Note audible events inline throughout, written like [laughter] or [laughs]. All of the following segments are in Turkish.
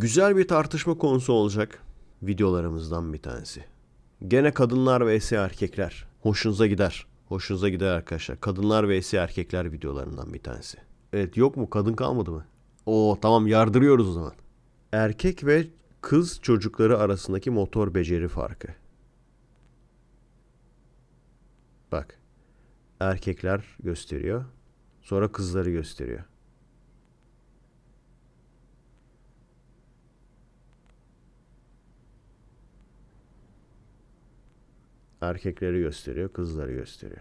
Güzel bir tartışma konusu olacak videolarımızdan bir tanesi. Gene kadınlar vs erkekler. Hoşunuza gider. Hoşunuza gider arkadaşlar. Kadınlar vs erkekler videolarından bir tanesi. Evet yok mu? Kadın kalmadı mı? Oo tamam yardırıyoruz o zaman. Erkek ve kız çocukları arasındaki motor beceri farkı. Bak. Erkekler gösteriyor. Sonra kızları gösteriyor. Erkekleri gösteriyor, kızları gösteriyor.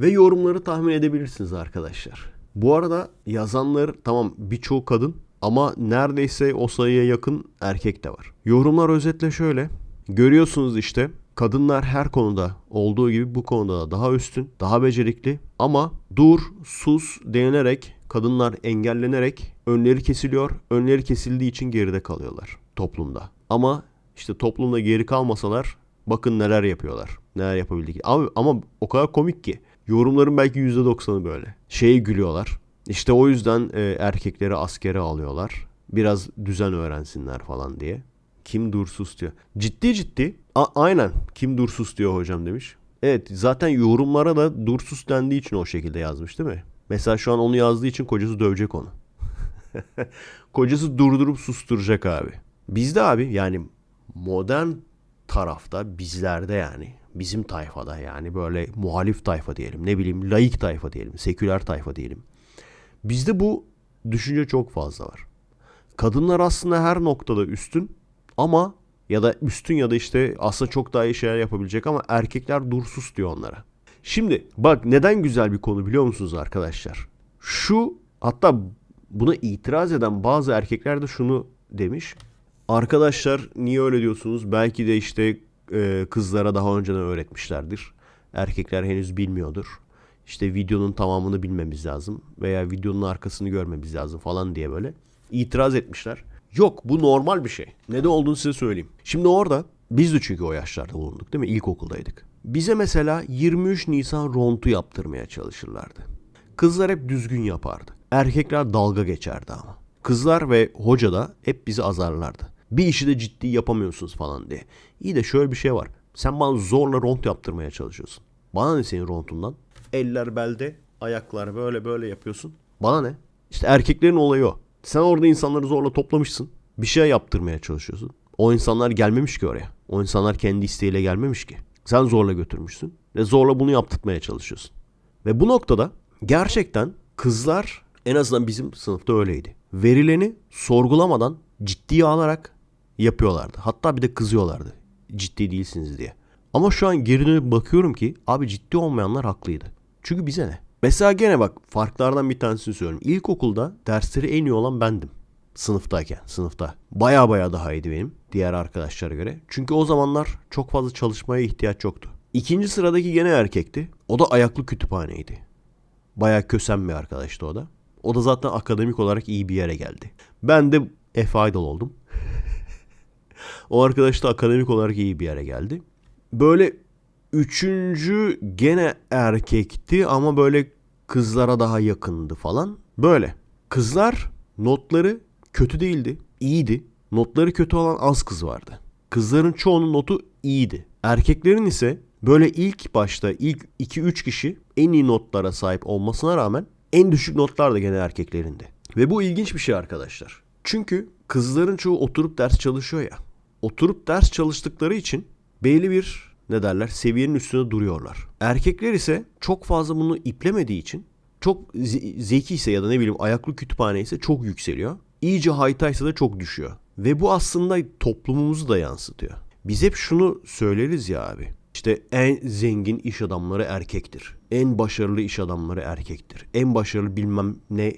Ve yorumları tahmin edebilirsiniz arkadaşlar. Bu arada yazanlar tamam birçoğu kadın ama neredeyse o sayıya yakın erkek de var. Yorumlar özetle şöyle. Görüyorsunuz işte kadınlar her konuda olduğu gibi bu konuda da daha üstün, daha becerikli ama dur, sus denilerek kadınlar engellenerek önleri kesiliyor. Önleri kesildiği için geride kalıyorlar toplumda. Ama işte toplumda geri kalmasalar bakın neler yapıyorlar. Neler yapabildik. Ama, ama o kadar komik ki. Yorumların belki %90'ı böyle. Şeye gülüyorlar. İşte o yüzden e, erkekleri askere alıyorlar. Biraz düzen öğrensinler falan diye. Kim dursuz diyor. Ciddi ciddi. A- aynen. Kim dursuz diyor hocam demiş. Evet zaten yorumlara da dursuz dendiği için o şekilde yazmış değil mi? Mesela şu an onu yazdığı için kocası dövecek onu. [laughs] kocası durdurup susturacak abi. Bizde abi yani modern tarafta bizlerde yani bizim tayfada yani böyle muhalif tayfa diyelim ne bileyim laik tayfa diyelim seküler tayfa diyelim. Bizde bu düşünce çok fazla var. Kadınlar aslında her noktada üstün ama ya da üstün ya da işte aslında çok daha iyi şeyler yapabilecek ama erkekler dursuz diyor onlara. Şimdi bak neden güzel bir konu biliyor musunuz arkadaşlar? Şu hatta buna itiraz eden bazı erkekler de şunu demiş. Arkadaşlar niye öyle diyorsunuz? Belki de işte e, kızlara daha önceden öğretmişlerdir. Erkekler henüz bilmiyordur. İşte videonun tamamını bilmemiz lazım veya videonun arkasını görmemiz lazım falan diye böyle itiraz etmişler. Yok bu normal bir şey. Ne de olduğunu size söyleyeyim. Şimdi orada biz de çünkü o yaşlarda bulunduk değil mi? İlkokuldaydık. Bize mesela 23 Nisan rontu yaptırmaya çalışırlardı. Kızlar hep düzgün yapardı. Erkekler dalga geçerdi ama. Kızlar ve hoca da hep bizi azarlardı. Bir işi de ciddi yapamıyorsunuz falan diye. İyi de şöyle bir şey var. Sen bana zorla ront yaptırmaya çalışıyorsun. Bana ne senin rontundan? Eller belde, ayaklar böyle böyle yapıyorsun. Bana ne? İşte erkeklerin olayı o. Sen orada insanları zorla toplamışsın. Bir şey yaptırmaya çalışıyorsun. O insanlar gelmemiş ki oraya. O insanlar kendi isteğiyle gelmemiş ki. Sen zorla götürmüşsün ve zorla bunu yaptırmaya çalışıyorsun. Ve bu noktada gerçekten kızlar en azından bizim sınıfta öyleydi. Verileni sorgulamadan ciddiye alarak yapıyorlardı. Hatta bir de kızıyorlardı. Ciddi değilsiniz diye. Ama şu an geri dönüp bakıyorum ki abi ciddi olmayanlar haklıydı. Çünkü bize ne? Mesela gene bak farklardan bir tanesini söyleyeyim. İlkokulda dersleri en iyi olan bendim. Sınıftayken, sınıfta. Baya baya daha iyiydi benim diğer arkadaşlara göre. Çünkü o zamanlar çok fazla çalışmaya ihtiyaç yoktu. İkinci sıradaki gene erkekti. O da ayaklı kütüphaneydi. Baya kösen bir arkadaştı o da. O da zaten akademik olarak iyi bir yere geldi. Ben de Efe Aydal oldum. O arkadaş da akademik olarak iyi bir yere geldi. Böyle üçüncü gene erkekti ama böyle kızlara daha yakındı falan. Böyle. Kızlar notları kötü değildi. iyiydi. Notları kötü olan az kız vardı. Kızların çoğunun notu iyiydi. Erkeklerin ise böyle ilk başta ilk 2-3 kişi en iyi notlara sahip olmasına rağmen en düşük notlar da gene erkeklerinde. Ve bu ilginç bir şey arkadaşlar. Çünkü kızların çoğu oturup ders çalışıyor ya. Oturup ders çalıştıkları için belli bir ne derler seviyenin üstünde duruyorlar. Erkekler ise çok fazla bunu iplemediği için çok ze- zeki ise ya da ne bileyim ayaklı kütüphane ise çok yükseliyor. İyice haytaysa da çok düşüyor. Ve bu aslında toplumumuzu da yansıtıyor. Biz hep şunu söyleriz ya abi. İşte en zengin iş adamları erkektir. En başarılı iş adamları erkektir. En başarılı bilmem ne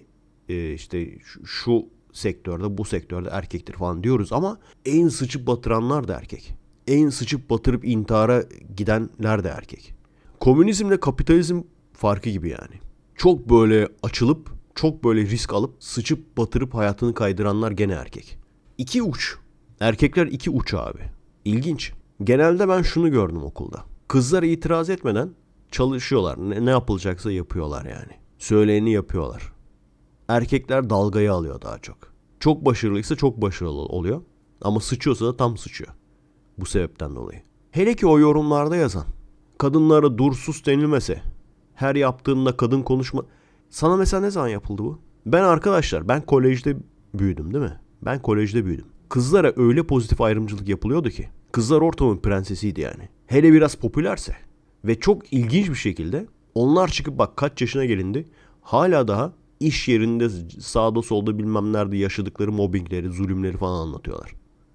e, işte şu sektörde bu sektörde erkektir falan diyoruz ama en sıçıp batıranlar da erkek. En sıçıp batırıp intihara gidenler de erkek. Komünizmle kapitalizm farkı gibi yani. Çok böyle açılıp çok böyle risk alıp sıçıp batırıp hayatını kaydıranlar gene erkek. İki uç. Erkekler iki uç abi. İlginç. Genelde ben şunu gördüm okulda. Kızlar itiraz etmeden çalışıyorlar. Ne, ne yapılacaksa yapıyorlar yani. Söyleyeni yapıyorlar. Erkekler dalgayı alıyor daha çok. Çok başarılıysa çok başarılı oluyor. Ama sıçıyorsa da tam sıçıyor. Bu sebepten dolayı. Hele ki o yorumlarda yazan. Kadınlara dur sus denilmese. Her yaptığında kadın konuşma. Sana mesela ne zaman yapıldı bu? Ben arkadaşlar ben kolejde büyüdüm değil mi? Ben kolejde büyüdüm. Kızlara öyle pozitif ayrımcılık yapılıyordu ki. Kızlar ortamın prensesiydi yani. Hele biraz popülerse. Ve çok ilginç bir şekilde onlar çıkıp bak kaç yaşına gelindi. Hala daha iş yerinde sağda solda bilmem nerede yaşadıkları mobbingleri, zulümleri falan anlatıyorlar.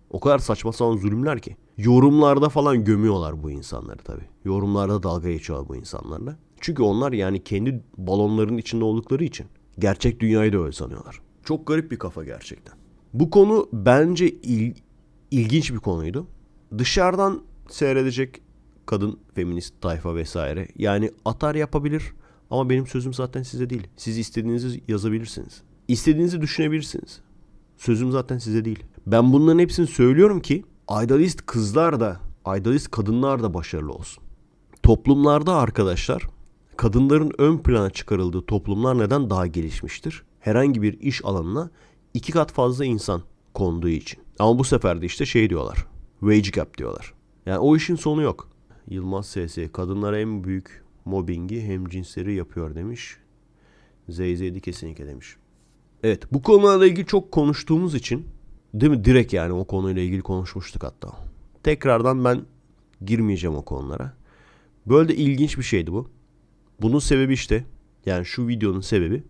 O kadar saçma sapan zulümler ki. Yorumlarda falan gömüyorlar bu insanları tabii. Yorumlarda dalga geçiyorlar bu insanlarla. Çünkü onlar yani kendi balonların içinde oldukları için gerçek dünyayı da öyle sanıyorlar. Çok garip bir kafa gerçekten. Bu konu bence il- ilginç bir konuydu. Dışarıdan seyredecek kadın feminist tayfa vesaire yani atar yapabilir ama benim sözüm zaten size değil. Siz istediğinizi yazabilirsiniz. İstediğinizi düşünebilirsiniz. Sözüm zaten size değil. Ben bunların hepsini söylüyorum ki idealist kızlar da, idealist kadınlar da başarılı olsun. Toplumlarda arkadaşlar kadınların ön plana çıkarıldığı toplumlar neden daha gelişmiştir? Herhangi bir iş alanına iki kat fazla insan konduğu için. Ama bu sefer de işte şey diyorlar. Wage gap diyorlar. Yani o işin sonu yok. Yılmaz SS kadınlara en büyük mobbingi hem cinsleri yapıyor demiş. Zeyzeydi kesinlikle demiş. Evet bu konularla ilgili çok konuştuğumuz için değil mi direkt yani o konuyla ilgili konuşmuştuk hatta. Tekrardan ben girmeyeceğim o konulara. Böyle de ilginç bir şeydi bu. Bunun sebebi işte yani şu videonun sebebi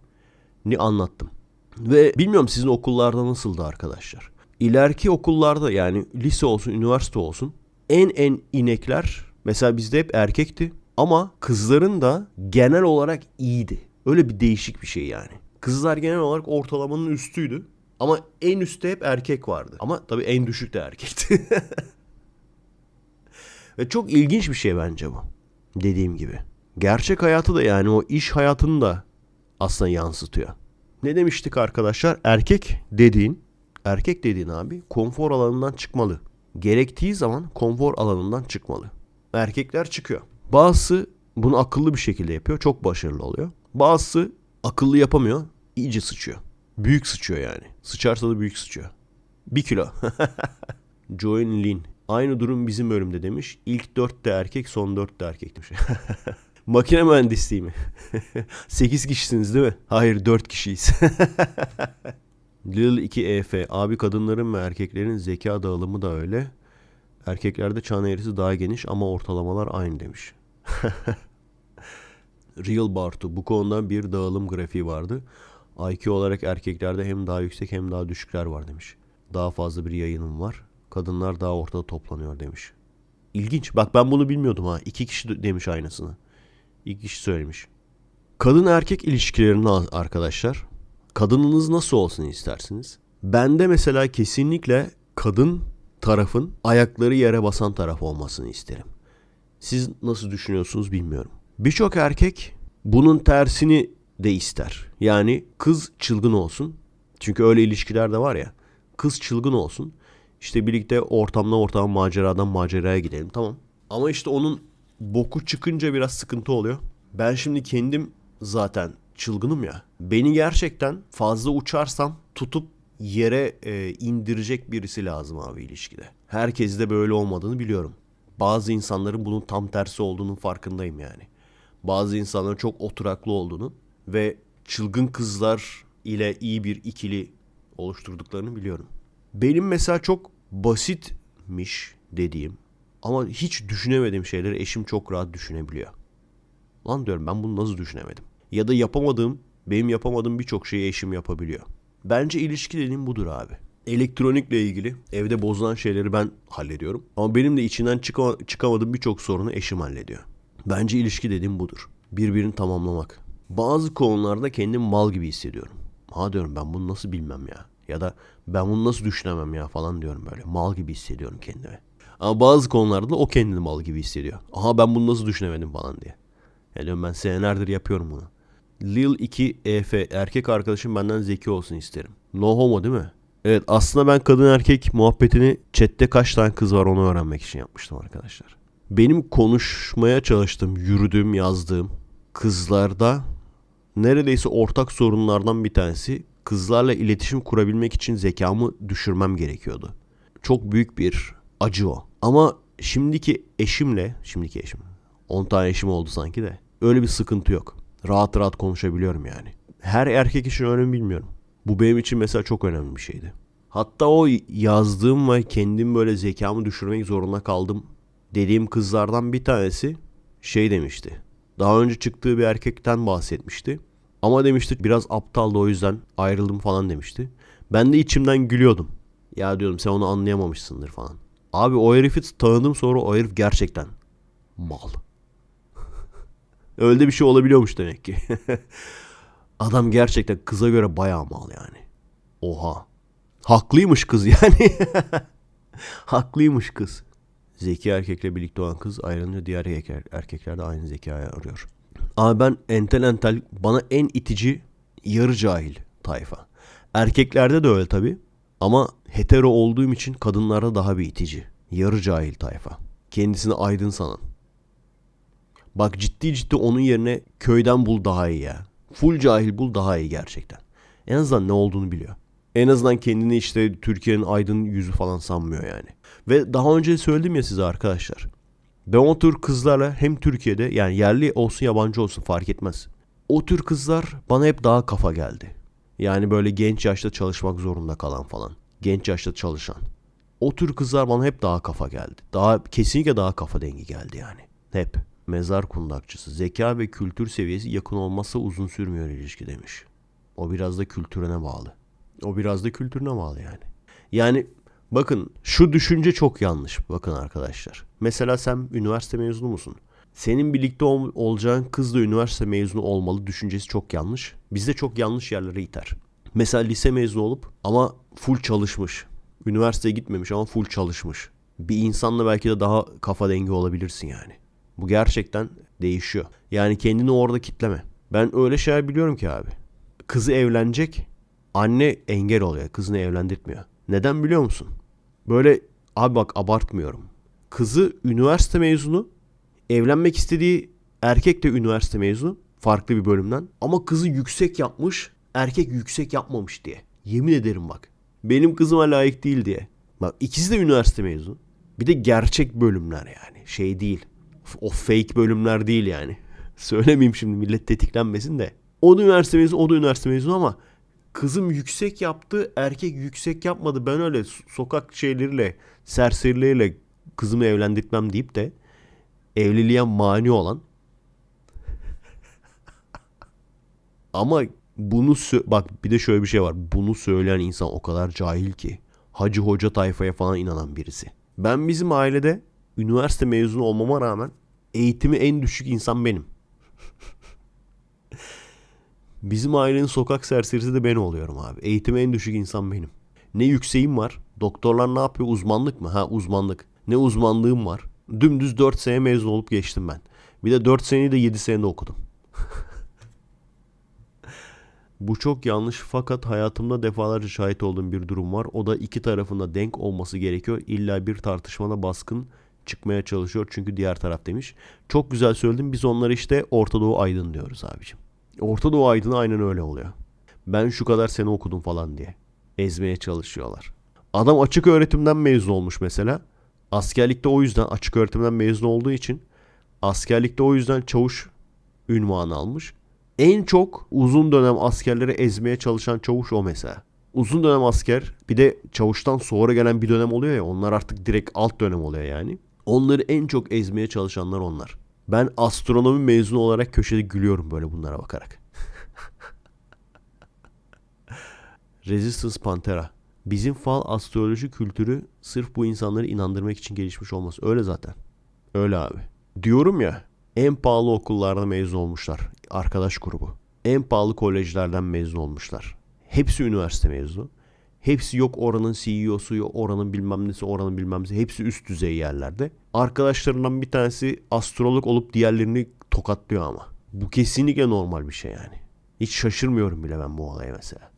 ni anlattım. Ve bilmiyorum sizin okullarda nasıldı arkadaşlar. İleriki okullarda yani lise olsun, üniversite olsun en en inekler mesela bizde hep erkekti ama kızların da genel olarak iyiydi. Öyle bir değişik bir şey yani. Kızlar genel olarak ortalamanın üstüydü. Ama en üstte hep erkek vardı. Ama tabii en düşük de erkekti. [laughs] Ve çok ilginç bir şey bence bu. Dediğim gibi. Gerçek hayatı da yani o iş hayatını da aslında yansıtıyor. Ne demiştik arkadaşlar? Erkek dediğin, erkek dediğin abi konfor alanından çıkmalı. Gerektiği zaman konfor alanından çıkmalı. Erkekler çıkıyor. Bazısı bunu akıllı bir şekilde yapıyor. Çok başarılı oluyor. Bazısı akıllı yapamıyor. iyice sıçıyor. Büyük sıçıyor yani. Sıçarsa da büyük sıçıyor. Bir kilo. [laughs] Join Lin. Aynı durum bizim bölümde demiş. İlk dört de erkek son dört de erkek demiş. [laughs] Makine mühendisliği mi? [laughs] 8 kişisiniz değil mi? Hayır 4 kişiyiz. Lil 2 EF. Abi kadınların ve erkeklerin zeka dağılımı da öyle. Erkeklerde çan eğrisi daha geniş ama ortalamalar aynı demiş. [laughs] Real Bartu. Bu konuda bir dağılım grafiği vardı. IQ olarak erkeklerde hem daha yüksek hem daha düşükler var demiş. Daha fazla bir yayınım var. Kadınlar daha ortada toplanıyor demiş. İlginç. Bak ben bunu bilmiyordum ha. İki kişi de- demiş aynısını. İki kişi söylemiş. Kadın erkek ilişkilerini arkadaşlar. Kadınınız nasıl olsun istersiniz? Bende mesela kesinlikle kadın tarafın ayakları yere basan taraf olmasını isterim. Siz nasıl düşünüyorsunuz bilmiyorum. Birçok erkek bunun tersini de ister. Yani kız çılgın olsun. Çünkü öyle ilişkiler de var ya. Kız çılgın olsun. İşte birlikte ortamdan ortama maceradan maceraya gidelim tamam. Ama işte onun boku çıkınca biraz sıkıntı oluyor. Ben şimdi kendim zaten çılgınım ya. Beni gerçekten fazla uçarsam tutup yere e, indirecek birisi lazım abi ilişkide. Herkes de böyle olmadığını biliyorum. Bazı insanların bunun tam tersi olduğunun farkındayım yani. Bazı insanların çok oturaklı olduğunu ve çılgın kızlar ile iyi bir ikili oluşturduklarını biliyorum. Benim mesela çok basitmiş dediğim ama hiç düşünemediğim şeyleri eşim çok rahat düşünebiliyor. Lan diyorum ben bunu nasıl düşünemedim? Ya da yapamadığım, benim yapamadığım birçok şeyi eşim yapabiliyor. Bence ilişki dediğim budur abi. Elektronikle ilgili evde bozulan şeyleri ben hallediyorum. Ama benim de içinden çıkama- çıkamadığım birçok sorunu eşim hallediyor. Bence ilişki dediğim budur. Birbirini tamamlamak. Bazı konularda kendimi mal gibi hissediyorum. Ha diyorum ben bunu nasıl bilmem ya. Ya da ben bunu nasıl düşünemem ya falan diyorum böyle. Mal gibi hissediyorum kendimi. Ama bazı konularda da o kendini mal gibi hissediyor. Aha ben bunu nasıl düşünemedim falan diye. Ya diyorum ben senelerdir yapıyorum bunu. Lil 2 EF erkek arkadaşım benden zeki olsun isterim. No homo değil mi? Evet aslında ben kadın erkek muhabbetini chatte kaç tane kız var onu öğrenmek için yapmıştım arkadaşlar. Benim konuşmaya çalıştığım, yürüdüğüm, yazdığım kızlarda neredeyse ortak sorunlardan bir tanesi kızlarla iletişim kurabilmek için zekamı düşürmem gerekiyordu. Çok büyük bir acı o. Ama şimdiki eşimle, şimdiki eşim, 10 tane eşim oldu sanki de. Öyle bir sıkıntı yok. Rahat rahat konuşabiliyorum yani. Her erkek için öyle mi bilmiyorum. Bu benim için mesela çok önemli bir şeydi. Hatta o yazdığım ve kendim böyle zekamı düşürmek zorunda kaldım dediğim kızlardan bir tanesi şey demişti. Daha önce çıktığı bir erkekten bahsetmişti. Ama demişti biraz aptaldı o yüzden ayrıldım falan demişti. Ben de içimden gülüyordum. Ya diyorum sen onu anlayamamışsındır falan. Abi o herifi tanıdım sonra o herif gerçekten mal. [laughs] Öyle bir şey olabiliyormuş demek ki. [laughs] Adam gerçekten kıza göre bayağı mal yani. Oha. Haklıymış kız yani. [laughs] Haklıymış kız. Zeki erkekle birlikte olan kız ayrılınca diğer erkekler, de aynı zekayı arıyor. Ama ben entel entel bana en itici yarı cahil tayfa. Erkeklerde de öyle tabi. Ama hetero olduğum için kadınlarda daha bir itici. Yarı cahil tayfa. Kendisini aydın sanan. Bak ciddi ciddi onun yerine köyden bul daha iyi ya. Full cahil bul daha iyi gerçekten. En azından ne olduğunu biliyor. En azından kendini işte Türkiye'nin aydın yüzü falan sanmıyor yani. Ve daha önce söyledim ya size arkadaşlar. Ben o tür kızlarla hem Türkiye'de yani yerli olsun yabancı olsun fark etmez. O tür kızlar bana hep daha kafa geldi. Yani böyle genç yaşta çalışmak zorunda kalan falan. Genç yaşta çalışan. O tür kızlar bana hep daha kafa geldi. Daha kesinlikle daha kafa dengi geldi yani. Hep. Mezar kundakçısı. Zeka ve kültür seviyesi yakın olmazsa uzun sürmüyor ilişki demiş. O biraz da kültürüne bağlı. O biraz da kültürüne bağlı yani. Yani bakın şu düşünce çok yanlış. Bakın arkadaşlar. Mesela sen üniversite mezunu musun? Senin birlikte ol- olacağın kız da üniversite mezunu olmalı düşüncesi çok yanlış. Bizde çok yanlış yerlere iter. Mesela lise mezunu olup ama full çalışmış. Üniversiteye gitmemiş ama full çalışmış. Bir insanla belki de daha kafa dengi olabilirsin yani. Bu gerçekten değişiyor. Yani kendini orada kitleme. Ben öyle şeyler biliyorum ki abi. Kızı evlenecek. Anne engel oluyor. Kızını evlendirtmiyor. Neden biliyor musun? Böyle abi bak abartmıyorum. Kızı üniversite mezunu. Evlenmek istediği erkek de üniversite mezunu. Farklı bir bölümden. Ama kızı yüksek yapmış. Erkek yüksek yapmamış diye. Yemin ederim bak. Benim kızıma layık değil diye. Bak ikisi de üniversite mezunu. Bir de gerçek bölümler yani. Şey değil. O fake bölümler değil yani. Söylemeyeyim şimdi millet tetiklenmesin de. O da üniversite mezunu, o da üniversite mezunu ama kızım yüksek yaptı, erkek yüksek yapmadı. Ben öyle sokak şeyleriyle, serserileriyle kızımı evlendirtmem deyip de evliliğe mani olan [laughs] ama bunu bak bir de şöyle bir şey var. Bunu söyleyen insan o kadar cahil ki. Hacı hoca tayfaya falan inanan birisi. Ben bizim ailede üniversite mezunu olmama rağmen eğitimi en düşük insan benim. Bizim ailenin sokak serserisi de ben oluyorum abi. Eğitimi en düşük insan benim. Ne yükseğim var. Doktorlar ne yapıyor? Uzmanlık mı? Ha uzmanlık. Ne uzmanlığım var. Dümdüz 4 sene mezun olup geçtim ben. Bir de 4 seneyi de 7 senede okudum. [laughs] Bu çok yanlış fakat hayatımda defalarca şahit olduğum bir durum var. O da iki tarafında denk olması gerekiyor. İlla bir tartışmada baskın çıkmaya çalışıyor çünkü diğer taraf demiş. Çok güzel söyledin biz onları işte Orta Doğu Aydın diyoruz abicim. Orta Doğu Aydın'ı aynen öyle oluyor. Ben şu kadar sene okudum falan diye. Ezmeye çalışıyorlar. Adam açık öğretimden mezun olmuş mesela. Askerlikte o yüzden açık öğretimden mezun olduğu için askerlikte o yüzden çavuş ünvanı almış. En çok uzun dönem askerleri ezmeye çalışan çavuş o mesela. Uzun dönem asker bir de çavuştan sonra gelen bir dönem oluyor ya onlar artık direkt alt dönem oluyor yani. Onları en çok ezmeye çalışanlar onlar. Ben astronomi mezunu olarak köşede gülüyorum böyle bunlara bakarak. [laughs] Resistance Pantera. Bizim fal astroloji kültürü sırf bu insanları inandırmak için gelişmiş olması. Öyle zaten. Öyle abi. Diyorum ya en pahalı okullarda mezun olmuşlar. Arkadaş grubu. En pahalı kolejlerden mezun olmuşlar. Hepsi üniversite mezunu. Hepsi yok oranın CEO'su, yok oranın bilmem nesi, oranın bilmem nesi. Hepsi üst düzey yerlerde. Arkadaşlarından bir tanesi astrolog olup diğerlerini tokatlıyor ama. Bu kesinlikle normal bir şey yani. Hiç şaşırmıyorum bile ben bu olaya mesela.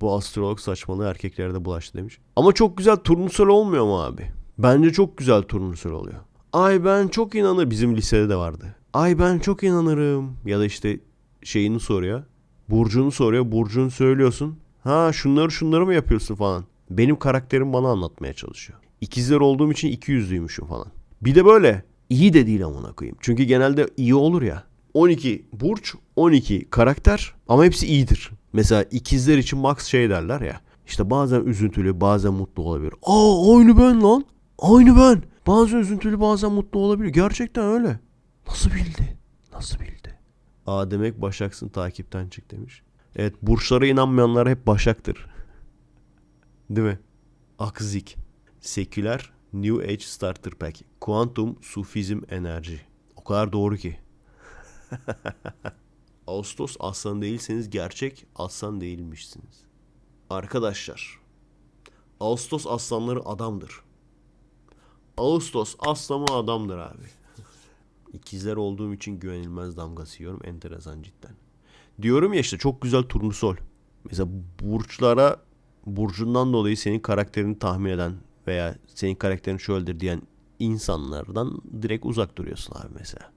Bu astrolog saçmalığı erkeklere de bulaştı demiş. Ama çok güzel turnusol olmuyor mu abi? Bence çok güzel turnusol oluyor. Ay ben çok inanır. Bizim lisede de vardı. Ay ben çok inanırım. Ya da işte şeyini soruyor. Burcunu soruyor. Burcunu söylüyorsun. Ha şunları şunları mı yapıyorsun falan. Benim karakterim bana anlatmaya çalışıyor. İkizler olduğum için iki yüzlüymüşüm falan. Bir de böyle iyi de değil amına koyayım. Çünkü genelde iyi olur ya. 12 burç, 12 karakter ama hepsi iyidir. Mesela ikizler için max şey derler ya. İşte bazen üzüntülü, bazen mutlu olabilir. Aa aynı ben lan. Aynı ben. Bazen üzüntülü, bazen mutlu olabilir. Gerçekten öyle. Nasıl bildi? Nasıl bildi? Aa demek Başaksın takipten çık demiş. Evet burçlara inanmayanlar hep Başak'tır. Değil mi? Akzik. Seküler New Age Starter Pack. Kuantum Sufizm Enerji. O kadar doğru ki. [laughs] Ağustos aslan değilseniz gerçek aslan değilmişsiniz. Arkadaşlar. Ağustos aslanları adamdır. Ağustos aslanı adamdır abi. [laughs] İkizler olduğum için güvenilmez damgası yiyorum. Enteresan cidden. Diyorum ya işte çok güzel turnusol. Mesela burçlara burcundan dolayı senin karakterini tahmin eden veya senin karakterin şöyledir diyen insanlardan direkt uzak duruyorsun abi mesela.